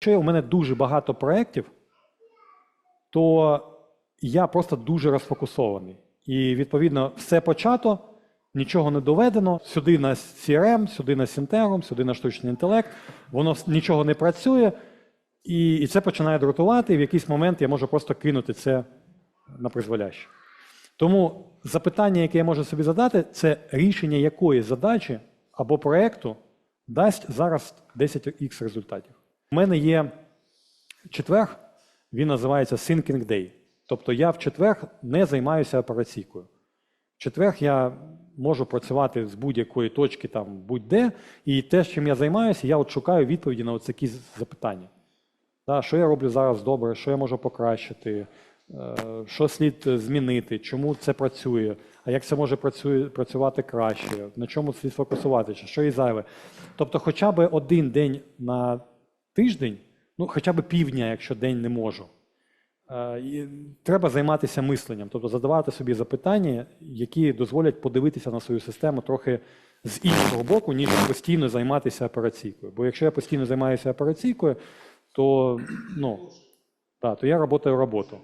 Якщо у мене дуже багато проєктів, то я просто дуже розфокусований. І відповідно все почато, нічого не доведено. Сюди на CRM, сюди на Сінтерум, сюди на штучний інтелект. Воно нічого не працює, і, і це починає дратувати. І в якийсь момент я можу просто кинути це на призволяще. Тому запитання, яке я можу собі задати, це рішення якої задачі або проекту дасть зараз 10х результатів. У мене є четверг, він називається Thinking Day. Тобто я в четверг не займаюся операційкою. В четверг я можу працювати з будь-якої точки, там будь-де, і те, чим я займаюся, я от шукаю відповіді на такі запитання. Да, що я роблю зараз добре, що я можу покращити, е, що слід змінити, чому це працює, а як це може працювати краще, на чому слід фокусуватися, що і зайве. Тобто, хоча б один день на тиждень, ну хоча б півдня, якщо день не можу. Е, і Треба займатися мисленням, тобто задавати собі запитання, які дозволять подивитися на свою систему трохи з іншого боку, ніж постійно займатися операційкою. Бо якщо я постійно займаюся операційкою, то, ну, да, то я працюю роботу.